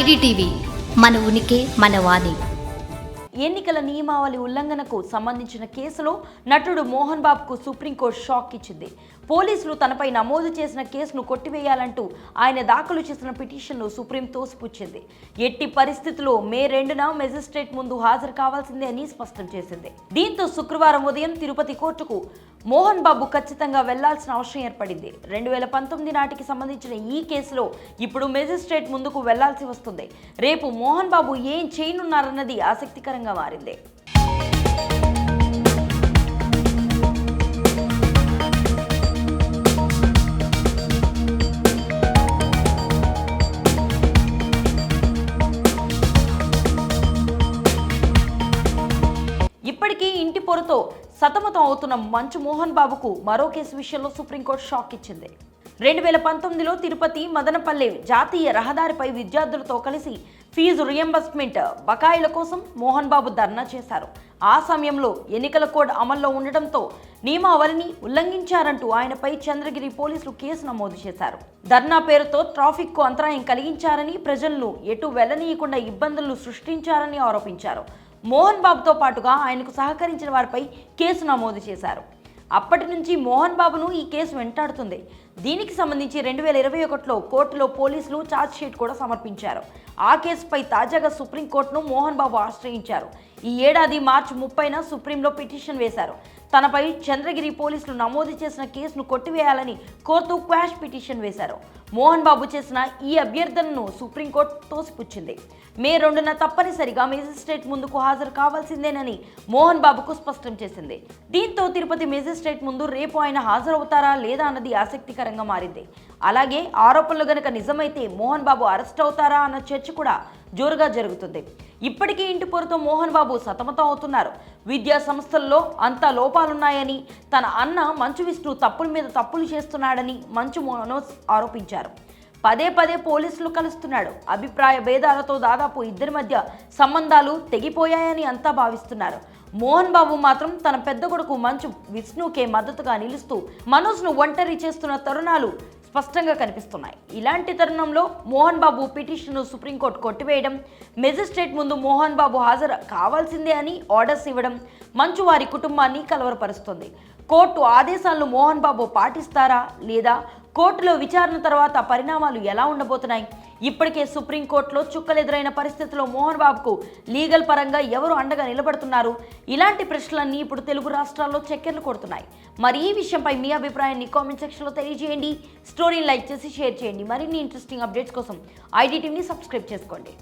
IDTV మన ఉనికి మన వాణి. ఎన్నికల నియమావళి ఉల్లంఘనకు సంబంధించిన కేసులో నటుడు మోహన్ బాబుకు సుప్రీంకోర్టు షాక్ ఇచ్చింది. పోలీసులు తనపై నమోదు చేసిన కేసును కొట్టివేయాలంటూ ఆయన దాఖలు చేసిన పిటిషన్ను సుప్రీం తోసిపుచ్చింది ఎట్టి పరిస్థితుల్లో మే రెండున మెజిస్ట్రేట్ ముందు హాజరు కావాల్సిందే అని స్పష్టం చేసింది. దీంతో శుక్రవారం ఉదయం తిరుపతి కోర్టుకు మోహన్ బాబు ఖచ్చితంగా వెళ్ళాల్సిన అవసరం ఏర్పడింది. రెండు వేల పంతొమ్మిది నాటికి సంబంధించిన ఈ కేసులో ఇప్పుడు మెజిస్ట్రేట్ ముందుకు వెళ్ళాల్సి వస్తుంది. రేపు మోహన్ బాబు ఏం చేయనున్నారన్నది ఆసక్తికరంగా మారింది. ఇప్పటికీ ఇంటి పొరతో సతమతం అవుతున్న మంచు మోహన్ బాబుకు మరో కేసు విషయంలో సుప్రీంకోర్టు షాక్ ఇచ్చింది. రెండు వేల పంతొమ్మిదిలో తిరుపతి మదనపల్లె జాతీయ రహదారిపై విద్యార్థులతో కలిసి ఫీజు రియంబర్స్మెంట్ బకాయిల కోసం మోహన్ బాబు ధర్నా చేశారు. ఆ సమయంలో ఎన్నికల కోడ్ అమల్లో ఉండడంతో నియమావళిని ఉల్లంఘించారంటూ ఆయనపై చంద్రగిరి పోలీసులు కేసు నమోదు చేశారు. ధర్నా పేరుతో ట్రాఫిక్కు అంతరాయం కలిగించారని ప్రజలను ఎటు వెళ్ళనీయకుండా ఇబ్బందులు సృష్టించారని ఆరోపించారు. మోహన్ బాబుతో పాటుగా ఆయనకు సహకరించిన వారిపై కేసు నమోదు చేశారు. అప్పటి నుంచి మోహన్ బాబును ఈ కేసు వెంటాడుతుంది. దీనికి సంబంధించి రెండు వేల ఇరవై ఒకటిలో కోర్టులో పోలీసులు ఛార్జ్షీట్ కూడా సమర్పించారు. ఆ కేసుపై తాజాగా సుప్రీంకోర్టును మోహన్ బాబు ఆశ్రయించారు. ఈ ఏడాది మార్చి ముప్పైన సుప్రీంలో పిటిషన్ వేశారు. తనపై చంద్రగిరి పోలీసులు నమోదు చేసిన కేసును కొట్టివేయాలని కోర్టు క్వాష్ పిటిషన్ వేశారు. మోహన్ బాబు చేసిన ఈ అభ్యర్థనను సుప్రీంకోర్టు తోసిపుచ్చింది. మే రెండున తప్పనిసరిగా మేజిస్ట్రేట్ ముందుకు హాజరు కావాల్సిందేనని మోహన్ బాబుకు స్పష్టం చేసింది. దీంతో తిరుపతి మేజిస్ట్రేట్ ముందు రేపు ఆయన హాజరవుతారా లేదా అన్నది ఆసక్తికరంగా మారింది. అలాగే ఆరోపణలు గనక నిజమైతే మోహన్ బాబు అరెస్ట్ అవుతారా అన్న చర్చ కూడా జోరుగా జరుగుతుంది. ఇప్పటికీ ఇంటి పొరతో మోహన్ బాబు సతమతం అవుతున్నారు. విద్యా సంస్థల్లో అంతా లోపాలున్నాయని తన అన్న మంచు విష్ణు తప్పుల మీద తప్పులు చేస్తున్నాడని మంచు మనోజ్ ఆరోపించారు. పదే పదే పోలీసులు కలుస్తున్నాడు. అభిప్రాయ భేదాలతో దాదాపు ఇద్దరి మధ్య సంబంధాలు తెగిపోయాయని అంతా భావిస్తున్నారు. మోహన్ బాబు మాత్రం తన పెద్ద కొడుకు మంచు విష్ణుకే మద్దతుగా నిలుస్తూ మనోజ్ను ఒంటరి చేస్తున్న తరుణాలు స్పష్టంగా కనిపిస్తున్నాయి. ఇలాంటి తరుణంలో మోహన్ బాబు పిటిషన్ను సుప్రీంకోర్టు కొట్టివేయడం మెజిస్ట్రేట్ ముందు మోహన్ బాబు హాజరు కావాల్సిందే అని ఆర్డర్స్ ఇవ్వడం మంచు వారి కుటుంబాన్ని కలవరపరుస్తుంది. కోర్టు ఆదేశాలను మోహన్ బాబు పాటిస్తారా లేదా కోర్టులో విచారణ తర్వాత పరిణామాలు ఎలా ఉండబోతున్నాయి? ఇప్పటికే సుప్రీంకోర్టులో చుక్కలెదురైన పరిస్థితిలో మోహన్ బాబుకు లీగల్ పరంగా ఎవరు అండగా నిలబడుతున్నారు? ఇలాంటి ప్రశ్నలన్నీ ఇప్పుడు తెలుగు రాష్ట్రాల్లో చక్కెర్లు కొడుతున్నాయి. మరి ఈ విషయంపై మీ అభిప్రాయాన్ని కామెంట్ సెక్షన్లో తెలియజేయండి. స్టోరీని లైక్ చేసి షేర్ చేయండి. మరిన్ని ఇంట్రెస్టింగ్ అప్డేట్స్ కోసం ఐడి టీవీని సబ్స్క్రైబ్ చేసుకోండి.